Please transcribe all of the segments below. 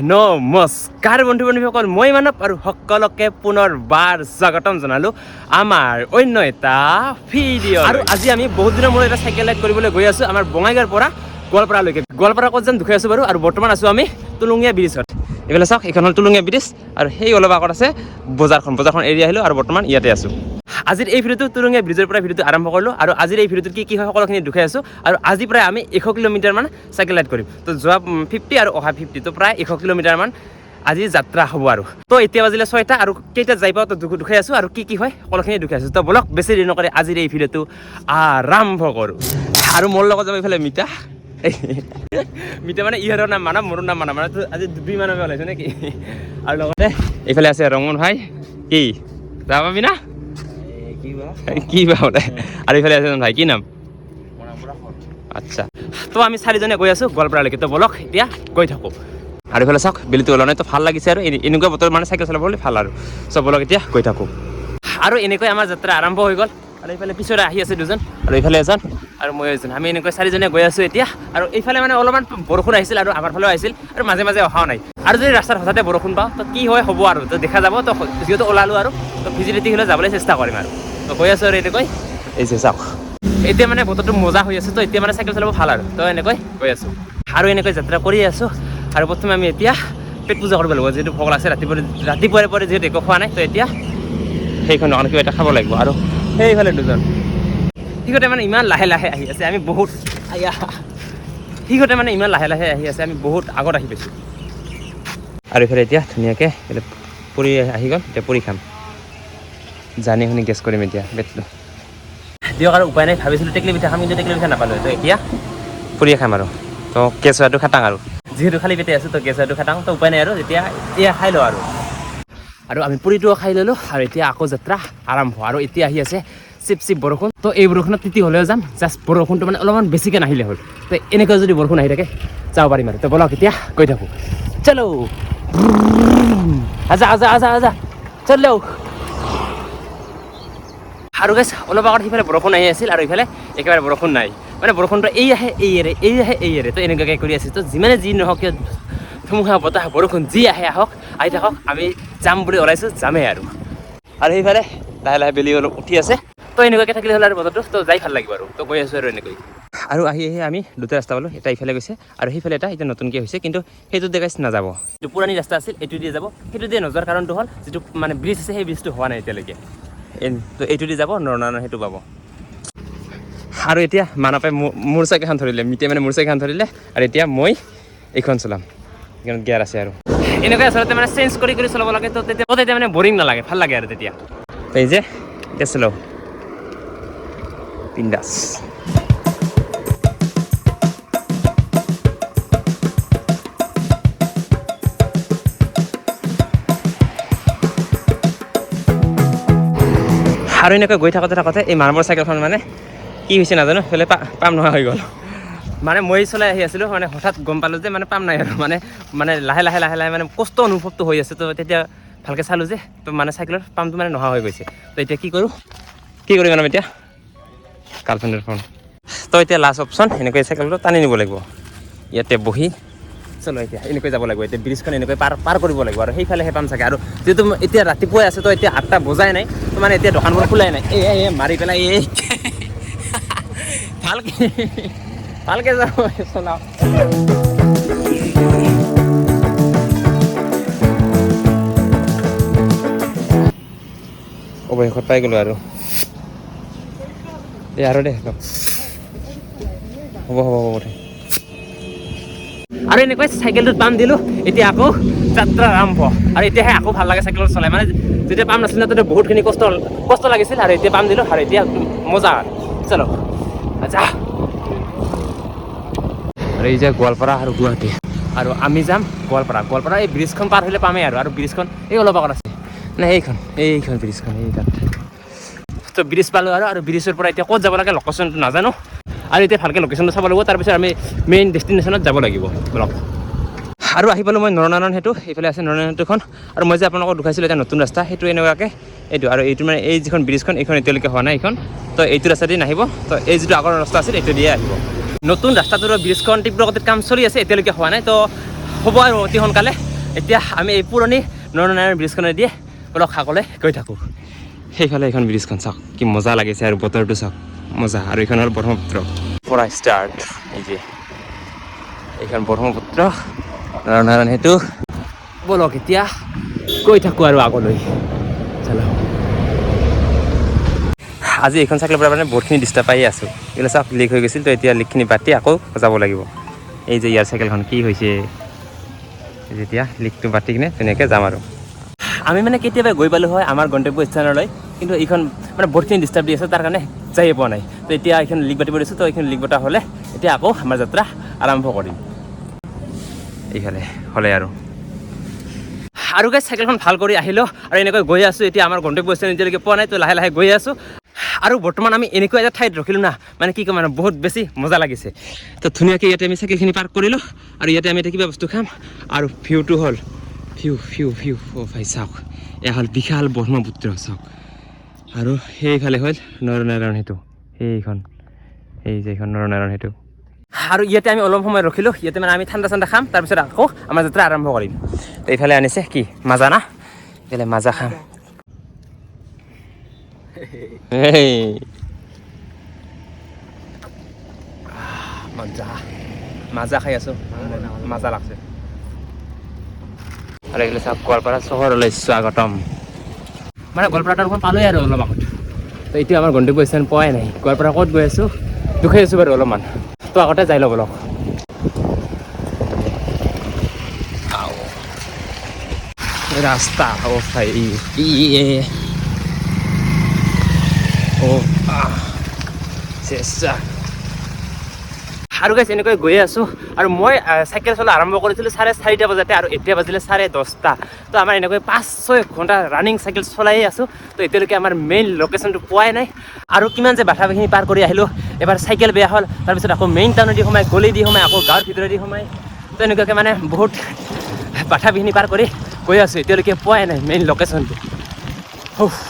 নমস্কাৰ বন্ধু বান্ধৱীসকল, মই মানৱ আৰু সকলোকে পুনৰবাৰ স্বাগতম জনালোঁ আমাৰ অন্য এটা ভিডিঅ' আৰু আজি আমি বহুত দিনৰ মূৰত এটা চাইকেল ৰাইড কৰিবলৈ গৈ আছোঁ আমাৰ বঙাইগাঁৱৰ পৰা গোৱালপাৰালৈকে। গোৱালপাৰা ক'ত যেন দুখাই আছোঁ বাৰু, আৰু বৰ্তমান আছোঁ আমি টুলুঙীয়া ব্ৰিজত এইফালে চাওক, এইখন হ'ল টুলুঙীয়া ব্ৰিজ আৰু সেই অলপ আগত আছে বজাৰখন। বজাৰখন এৰি আহিলোঁ আৰু বৰ্তমান ইয়াতে আছোঁ। আজিৰ এই ভিডিঅ'টো টুলুঙীয়া ব্ৰিজৰ পৰা ভিডিঅ'টো আৰম্ভ কৰিলোঁ আৰু আজিৰ এই ভিডিঅ'টোত কি কি হয় সকলোখিনি দুখাই আছোঁ আৰু আজি প্ৰায় আমি এশ কিলোমিটাৰমান চাইকেল ৰাইড কৰিম। তো যোৱা ফিফটি আৰু অহা ফিফটি তো প্ৰায় এশ কিলোমিটাৰমান আজি যাত্ৰা হ'ব আৰু। তো এতিয়া বাজিলে ছয়টা আৰু কেইটাত যাই পাওঁ, তো দুখ দুখাই আছোঁ আৰু কি কি হয় সকলোখিনি দুখাই আছোঁ। তো বলক বেছি দেৰি নকৰে আজিৰ এই ভিডিঅ'টো আৰম্ভ কৰোঁ। আৰু মোৰ লগত যাব এইফালে মিতা। মিতা মানে ইহঁতৰ নাম মানা, মোৰো নাম মানা। মানে আজি দুই মানৱে ওলাইছে নেকি? আৰু লগতে এইফালে আছে ৰঙন ভাই। কি? যাব পাবি কি বা আচ্ছা। তো চাৰিজনে গৈ আছোঁ গোৱালপাৰালৈকে বলক, এতিয়া গৈ থাকোঁ। আৰু এইফালে চাওক বেলিটো ওলোৱা তো ভালো লাগিছে আৰু। এনে- এনেকুৱা বতৰ মানে চাইকেল চলাবলৈ ভালো আৰু। চব বলক এতিয়া গৈ থাকোঁ। আৰু এনেকৈ আমাৰ যাত্ৰা আৰম্ভ হৈ গ'ল। আৰু এইফালে পিছৰে আহি আছে দুজন। আৰু এইফালে এজন, আৰু মই এজন। আমি এনেকৈ চাৰিজনে গৈ আছোঁ এতিয়া। আৰু এইফালে মানে অলপমান বৰষুণ আহিছিল আৰু আমাৰ ফালেও আহিছিল। আৰু মাজে মাজে অহাও নাই। আৰু যদি ৰাস্তাত হঠাতে বৰষুণ পাওঁ, তো কি হয় হ'ব আৰু? তো দেখা যাব। তো যিহেতু ওলালোঁ আৰু। তো ভিজিলিটি হ'লে যাবলৈ চেষ্টা কৰিম আৰু। গৈ আছোঁ আৰু এনেকৈ এই যে চাওক এতিয়া মানে বতৰটো মজা হৈ আছে তো এতিয়া মানে চাইকেল চলাব ভালো আৰু। তো এনেকৈ গৈ আছোঁ। আৰু এনেকৈ যাত্ৰা কৰি আছোঁ। আৰু প্ৰথমে আমি এতিয়া পেট পূজা কৰিব লাগিব যিহেতু ভোক লাগছে ৰাতিপুৱা ৰাতিপুৱাৰে পৰা যিহেতু একো খোৱা নাই তো এতিয়া সেইখন দোকানত কিবা এটা খাব লাগিব আৰু সেইফালে দুজন। সিহঁতে মানে ইমান লাহে লাহে আহি আছে আমি বহুত আয়া সিহঁতে মানে ইমান লাহে লাহে আহি আছে আমি বহুত আগত আহি পাইছোঁ। আৰু এইফালে এতিয়া ধুনীয়াকৈ পুৰি আহি গ'ল এতিয়া পুৰি খাম। জানি শুনি গেছ কৰিম এতিয়া পেটটো দিয়ক আৰু উপায় নাই, ভাবিছিলোঁ টেকলি পিঠা খাম কিন্তু টেকলি পিঠা নাপালোঁ তো এতিয়া পুৰিয়ে খাম আৰু। তো কেঁচুৱাটো খাটাং আৰু। যিহেতু খালী পেটে আছোঁ, তো কেঁচুৱাটো খাটাং, তো উপায় নাই আৰু এতিয়া এতিয়া খাই লওঁ আৰু। আৰু আমি পুৰিটোও খাই ল'লোঁ, আৰু এতিয়া আকৌ যাত্ৰা আৰম্ভ, আৰু এতিয়া আহি আছে চিপ চিপ বৰষুণ। তো এই বৰষুণত তিতি হ'লেও যাম, জাষ্ট বৰষুণটো মানে অলপমান বেছিকৈ নাহিলে হ'ল। তো এনেকৈ যদি বৰষুণ আহি থাকে, যাব পাৰিম আৰু। তো বলক এতিয়া, গৈ থাকোঁ। চলো। আজা আজা আজা আজা চলো। আৰু গাইছ অলপ আগত সিফালে বৰষুণ আহি আছিল আৰু ইফালে একেবাৰে বৰষুণ নাই। মানে বৰষুণটো এই আহে, এই এৰে এই আহে, এই এৰে তো এনেকুৱাকৈ কৰি আছে তো যিমানে যি নহওক কিয়, ধুমুহা, বতাহ, বৰষুণ যি আহে আহক, আহি থাকক, আমি যাম বুলি ওলাইছোঁ, যামেই আৰু। আৰু সেইফালে লাহে লাহে বেলি অলপ উঠি আছে। তো এনেকুৱাকৈ থাকিলে হ'ল আৰু বতৰটো, তো যাই ভালো লাগিব আৰু। তো গৈ আছোঁ আৰু এনেকৈ। আৰু আহি আহি আমি দুটা ৰাস্তা পালোঁ, এটা ইফালে গৈছে আৰু সেইফালে এটা এতিয়া নতুনকৈ হৈছে, কিন্তু সেইটো দেখাইছে নাযাব। যিটো পুৰণি ৰাস্তা আছিল, এইটো দিয়ে যাব। সেইটো দিয়ে নোযোৱাৰ কাৰণটো হ'ল, যিটো মানে ব্ৰিজ আছে, সেই ব্ৰিজটো হোৱা নাই এতিয়ালৈকে। এইটো দি যাব নৰনাৰায়ণ সেইটো পাব। আৰু এতিয়া মানপে মোৰ- চাইকেলখন ধৰিলে মিতে মানে মোৰ চাইকেলখন ধৰিলে আৰু এতিয়া মই এইখন চলাম। এইখনত গিয়াৰ আছে আৰু। এনেকৈ আচলতে মানে চেঞ্জ কৰি কৰি চলাব লাগে তো তেতিয়া তেতিয়া মানে বৰিং নালাগে ভালো লাগে আৰু তেতিয়া। এই যে এতিয়া চলাওঁ। পিন্দাছ আৰু এনেকৈ গৈ থাকোঁতে থাকোঁতে এই মাৰ্বৰ চাইকেলখন মানে কি হৈছে নাজানো, সেইফালে পা পাম নোহোৱা হৈ গ'ল। মানে মই চলাই আহি আছিলোঁ মানে হঠাৎ গম পালোঁ যে মানে পাম নাই আৰু। মানে মানে লাহে লাহে লাহে লাহে মানে কষ্ট অনুভৱটো হৈ আছে। তো তেতিয়া ভালকৈ চালোঁ যে, তো মানে চাইকেলৰ পামটো মানে নোহোৱা হৈ গৈছে। তো এতিয়া কি কৰোঁ? কি কৰিম মানে এতিয়া? গাৰ্লফ্ৰেণ্ডৰ ফোন তো এতিয়া লাষ্ট অপশ্যন এনেকৈ চাইকেলটো টানি নিব লাগিব। ইয়াতে বহি চলো এতিয়া, এনেকৈ যাব লাগিব, এতিয়া ব্ৰিজখন এনেকৈ পাৰ পাৰ কৰিব লাগিব আৰু সেইফালেহে পাম চাগে। আৰু যিহেতু এতিয়া ৰাতিপুৱাই আছে, তো এতিয়া আঠটা বজাই নাই, তো মানে এতিয়া দোকানবোৰ খোলাই নাই। এই এই মাৰি পেলাই এই ভালকে ভালকে যাব, চলাও। অৱশেষত পাই গ'লোঁ আৰু। দে আৰু দে হ'ব হ'ব হ'ব, দে। আৰু এনেকৈ চাইকেলটোত পাম দিলোঁ। এতিয়া আকৌ যাত্ৰা আৰম্ভ। আৰু এতিয়াহে আকৌ ভালো লাগে চাইকেলত চলাই। মানে যেতিয়া পাম নাছিল ন তেতিয়া বহুতখিনি কষ্ট কষ্ট লাগিছিল। আৰু এতিয়া পাম দিলোঁ। আৰু এতিয়া মজা। চলো। যা আৰু এই যে গোৱালপাৰা আৰু গুৱাহাটী। আৰু আমি যাম গোৱালপাৰা। গোৱালপাৰা এই ব্ৰিজখন পাৰ হ'লে পামেই আৰু। আৰু ব্ৰিজখন, এই অলপ আগত আছে। নাই এইখন? এইখন ব্ৰিজখন, এই তাত। তো ব্ৰিজ পালোঁ আৰু। আৰু ব্ৰিজৰ পৰা এতিয়া ক'ত যাব লাগে লোকেশ্যনটো নাজানো। আৰু এতিয়া ভালকৈ লোকেশ্যনটো চাব লাগিব, তাৰপিছত আমি মেইন ডেষ্টিনেশ্যনত যাব লাগিব। ব্লক। আৰু আহি পালোঁ মই নৰনাৰায়ণ সেইটো এইফালে আছে নৰনাৰায়ণ সেতুখন। আৰু মই যে আপোনালোকক দেখুৱাইছিলোঁ এটা নতুন ৰাস্তা, সেইটো এনেকুৱাকৈ এইটো, আৰু এইটো মানে এই যিখন ব্ৰিজখন এইখন এতিয়ালৈকে হোৱা নাই এইখন। তো এইটো ৰাস্তা দি নাহিব, তো এই যিটো আগৰ ৰাস্তা আছিল, এইটো দিয়ে আহিব। নতুন ৰাস্তাটোৰ ব্ৰিজখন তীব্ৰ কাম চলি আছে, এতিয়ালৈকে হোৱা নাই, তো হ'ব আৰু অতি সোনকালে। এতিয়া আমি এই পুৰণি নৰনাৰায়ণ ব্ৰিজখনে দিয়ে অলপ সাকলে গৈ থাকোঁ। সেইফালে এইখন ব্ৰিজখন চাওক, কি মজা লাগিছে আৰু বতৰটো চাওক। মজা আৰু এইখন হ'ল ব্ৰহ্মপুত্ৰ পৰা ষ্টাৰ্ট এই যে এইখন ব্ৰহ্মপুত্ৰ নৰনাৰায়ণ সেইটো বলক এতিয়া গৈ থাকোঁ আৰু আগলৈ। চলো। আজি এইখন চাইকেলৰ পৰা মানে বহুতখিনি ডিষ্টাৰ্ব পাই আছোঁ। এইবিলাক চাওক লিক হৈ গৈছিল তো এতিয়া লিকখিনি বাতি আকৌ যাব লাগিব। এই যে ইয়াৰ চাইকেলখন কি হৈছে? যেতিয়া লিকটো বাতি কিনে তেনেকৈ যাম আৰু। আমি মানে কেতিয়াবা গৈ পালোঁ হয় আমাৰ গন্তব্য স্থানলৈ কিন্তু এইখন মানে বহুতখিনি ডিষ্টাৰ্ব দি আছে, তাৰ কাৰণে যায়ে পোৱা নাই। তো এতিয়া এইখন লিক বাতিব দিছোঁ, তো এইখন লিক বটা হ'লে এতিয়া আকৌ আমাৰ যাত্ৰা আৰম্ভ কৰিম। এইফালে হ'লে আৰু। আৰু গাই চাইকেলখন ভালো কৰি আহিলোঁ আৰু এনেকৈ গৈ আছোঁ, এতিয়া আমাৰ গন্তব্য স্থান এতিয়ালৈকে পোৱা নাই, তো লাহে লাহে গৈ আছোঁ। আৰু বৰ্তমান আমি এনেকুৱা এটা ঠাইত ৰখিলোঁ না মানে কি ক'ম মানে বহুত বেছি মজা লাগিছে। তো ধুনীয়াকৈ ইয়াতে আমি চাইকেলখিনি পাৰ্ক কৰিলোঁ আৰু ইয়াতে আমি এতিয়া কিবা বস্তু খাম আৰু ভিউটো হ'ল ভিউ ভিউ ভিউ অ' ভাই চাওক। এয়া হ'ল বিশাল ব্ৰহ্মপুত্ৰ, চাওক। আৰু সেইফালে হ'ল নৰনাৰায়ণ সেতু। সেইখন, এই যে এইখন নৰনাৰায়ণ সেতু। আৰু ইয়াতে আমি অলপ সময় ৰখিলোঁ। ইয়াতে মানে আমি ঠাণ্ডা ঠাণ্ডা খাম। তাৰপিছত আকৌ আমাৰ যাত্ৰা আৰম্ভ কৰিম। এইফালে আনিছে কি? মাজা না এইফালে মাজা খাম। মজা। মাজা খাই আছোঁ। মাজা লাগছে। এইফালে চাওক গোৱালপাৰা চহৰলৈ স্বাগতম। মানে গোৱালপাৰা টাউনখন পালোৱে আৰু অলপ আগত। তো এতিয়া আমাৰ গন্তব্য স্থান পোৱাই নাই। গোৱালপাৰা ক'ত গৈ আছোঁ? দুখাই আছোঁ বাৰু অলপমান। তো আগতে যাই ল'ব আও। ৰাস্তা অ ভাই ই অ চেষ্টা আৰু গাইছ এনেকৈ গৈয়ে আছোঁ। আৰু মই চাইকেল চলোৱা আৰম্ভ কৰিছিলোঁ চাৰে চাৰিটা বজাতে আৰু এতিয়া বাজিলে চাৰে দহটা। তো আমাৰ এনেকৈ পাঁচ, ছয় ঘণ্টা ৰানিং চাইকেল চলায়ে আছোঁ। তো এতিয়ালৈকে আমাৰ মেইন লোকেশ্যনটো পোৱাই নাই। আৰু কিমান যে বাধা বিঘিনি পাৰ কৰি আহিলোঁ। এবাৰ চাইকেল বেয়া হ'ল, তাৰপিছত আকৌ মেইন টাউনেদি সোমাই, গলি দি সোমাই, আকৌ গাঁৱৰ ভিতৰেদি সোমাই। তো এনেকুৱাকৈ মানে বহুত বাধা বিঘিনি পাৰ কৰি গৈ আছোঁ। এতিয়ালৈকে পোৱাই নাই মেইন লোকেশ্যনটো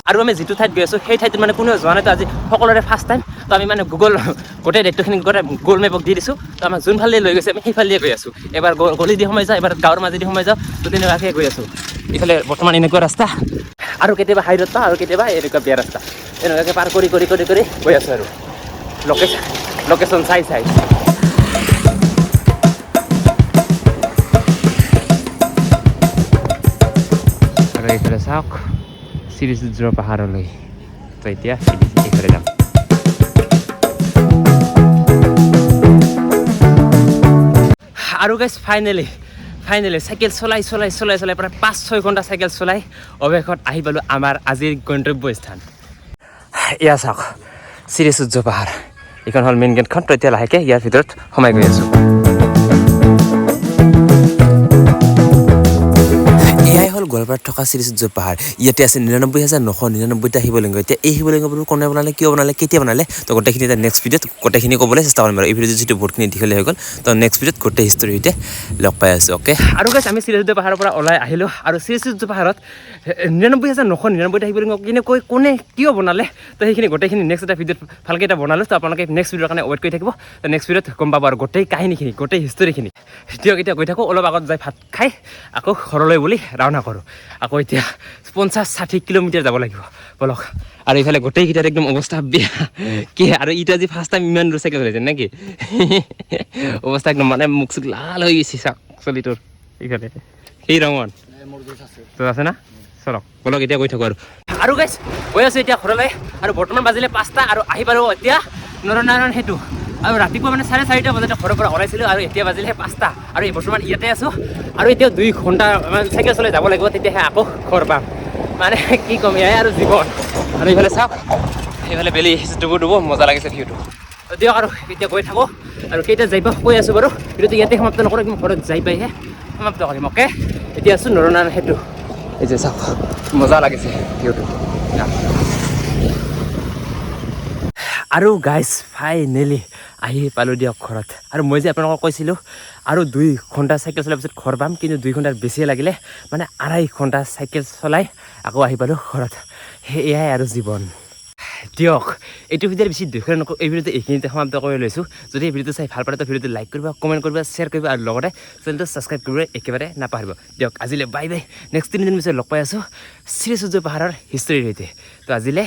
আৰু আমি যিটো ঠাইত গৈ আছোঁ, সেই ঠাইটোত মানে কোনেও যোৱা নাই। তো আজি সকলোৰে ফাৰ্ষ্ট টাইম তো আমি মানে গুগল গোটেই দায়িত্বখিনি গোটেই গুগল মেপক দি দিছোঁ। তো আমাক যোনফালে লৈ গৈছে, আমি সেইফালে গৈ আছোঁ। এবাৰ গলি দি সোমাই যাওঁ, এবাৰ গাঁৱৰ মাজেদি সোমাই যাওঁ, তো তেনেকুৱাকৈ গৈ আছোঁ। ইফালে বৰ্তমান এনেকুৱা ৰাস্তা। আৰু কেতিয়াবা হাই ৰাস্তা আৰু কেতিয়াবা এনেকুৱা বেয়া ৰাস্তা। এনেকুৱাকৈ পাৰ কৰি কৰি কৰি কৰি গৈ আছোঁ আৰু। লোকেশ্যন লোকেশ্যন চাই চাই। এইফালে চাওক। শ্ৰীসূৰ্য পাহাৰলৈ তো এতিয়া এইফালে যাম আৰু গাইজ ফাইনেলি ফাইনেলি চাইকেল চলাই চলাই চলাই চলাই প্ৰায় পাঁচ ছয় ঘণ্টা চাইকেল চলাই অৱশেষত আহি পালোঁ আমাৰ আজিৰ গন্তব্য স্থান এয়া চাওক শ্ৰীসূৰ্য পাহাৰ। এইখন হ'ল মেইন গেটখন তো এতিয়া লাহেকৈ ইয়াৰ ভিতৰত সোমাই গৈ আছোঁ। এয়াই গোৱালপাৰাত থকা শ্ৰীসূৰ্য পাহাৰ। ইয়াতে আছে নিৰানব্বৈ হাজাৰ নশ নিৰানব্বৈটা শিৱলিংগ এতিয়া এই শিৱলিংগবোৰ কোনে বনালে, কিয় বনালে, কেতিয়া বনালে, তো গোটেইখিনি এতিয়া নেক্সট ভিডিঅ'ত গোটেইখিনি ক'বলৈ চেষ্টা কৰিম আৰু। এই ভিডিঅ'টো যিটো বহুতখিনি দীঘলীয়া হৈ গ'ল, তো নেক্সট ভিডিঅ'ত গোটেই হিষ্টৰীৰ সৈতে লগ পাই আছোঁ অ'কে আৰু গাইছ আমি শ্ৰীসূৰ্য পাহাৰৰ পৰা ওলাই আহিলোঁ আৰু শ্ৰীসূৰ্য পাহাৰত নিৰানব্বৈ হাজাৰ নশ নিৰানব্বৈটা শিৱলিংগ কেনেকৈ কোনে কিয় বনালে, তো সেইখিনি গোটেইখিনি নেক্সট এটা ভিডিঅ'ত ভালকৈ এটা বনালোঁ, তো আপোনালোকে নেক্সট ভিডিঅ'ৰ কাৰণে ৱেইট কৰি থাকিব। তো নেক্সট ভিডিঅ'ত গম পাব আৰু গোটেই কাহিনীখিনি, গোটেই হিষ্টৰীখিনি দিয়ক, এতিয়া গৈ থাকোঁ, অলপ আগত যাই ভাত খাই আকৌ ঘৰলৈ বুলি ৰাওনা কৰোঁ। আকৌ এতিয়া পঞ্চাছ ষাঠি কিলোমিটাৰ যাব লাগিব। বলক। আৰু এইফালে গোটেইকেইটাৰ একদম অৱস্থা বেয়া। কি আৰু ইটা আজি ফাৰ্ষ্ট টাইম ইমান দূৰ চাইকেল চলাইছে নেকি? অৱস্থা একদম মানে মুখ চুখ লাল হৈ গৈছে চাওক চলিটোৰ এইফালে। সেই ৰঙত তো আছে না? চলক। বলক এতিয়া গৈ থাকোঁ আৰু। আৰু গাইছ গৈ আছোঁ এতিয়া ঘৰলৈ। আৰু বৰ্তমান বাজিলে পাঁচটা আৰু আহি পালোঁ এতিয়া। নৰনাৰায়ণ সেতু আৰু ৰাতিপুৱা মানে চাৰে চাৰিটা বজাতে ঘৰৰ পৰা ওলাইছিলোঁ আৰু এতিয়া বাজিলে পাঁচটা। আৰু এই বৰ্তমান ইয়াতে আছোঁ। আৰু এতিয়া দুই ঘণ্টা মানে চাইকেল চলাই যাব লাগিব, তেতিয়াহে আকৌ ঘৰ পাম। মানে কি ক'ম, এয়াই আৰু জীৱন। আৰু এইফালে চাওক সেইফালে বেলি ডুবো ডুবো, মজা লাগিছে ভিউটো। দিয়ক আৰু, এতিয়া গৈ থাকোঁ। আৰু কেইটা যাই পাই কৈ আছোঁ বাৰু। ভিডিঅ'টো ইয়াতে সমাপ্ত নকৰোঁ কিন্তু ঘৰত যাই পাইহে সমাপ্ত কৰিম, অ'কে? এতিয়া আছোঁ নৰনাৰায়ণ সেতু এই যে চাওক, মজা লাগিছে ভিউটো। আৰু গাইজ ফাইনেলি আহি পালোঁ দিয়ক ঘৰত। আৰু মই যে আপোনালোকক কৈছিলোঁ, আৰু দুই ঘণ্টা চাইকেল চলোৱাৰ পিছত ঘৰ পাম, কিন্তু দুই ঘণ্টাৰ বেছিয়ে লাগিলে। মানে আঢ়াই ঘণ্টা চাইকেল চলাই আকৌ আহি পালোঁ ঘৰত। সেয়াই আৰু জীৱন। দিয়ক, এইটো ভিডিঅ'ৰ বেছি দুখৰে নকওঁ, এই ভিডিঅ'টো এইখিনিতে সমাপ্ত কৰি লৈছোঁ। যদি এই ভিডিঅ'টো চাই ভালো পালে তো ভিডিঅ'টো লাইক কৰিবা কমেণ্ট কৰিবা শ্বেয়াৰ কৰিবা আৰু লগতে চেনেলটো ছাবস্ক্ৰাইব কৰিবলৈ একেবাৰে নাপাহৰিব। দিয়ক, আজিলৈ বাই বাই নেক্সট তিনিদিন পিছত লগ পাই আছোঁ শ্ৰী সূৰ্য পাহাৰৰ হিষ্টৰীৰ সৈতে। তো আজিলৈ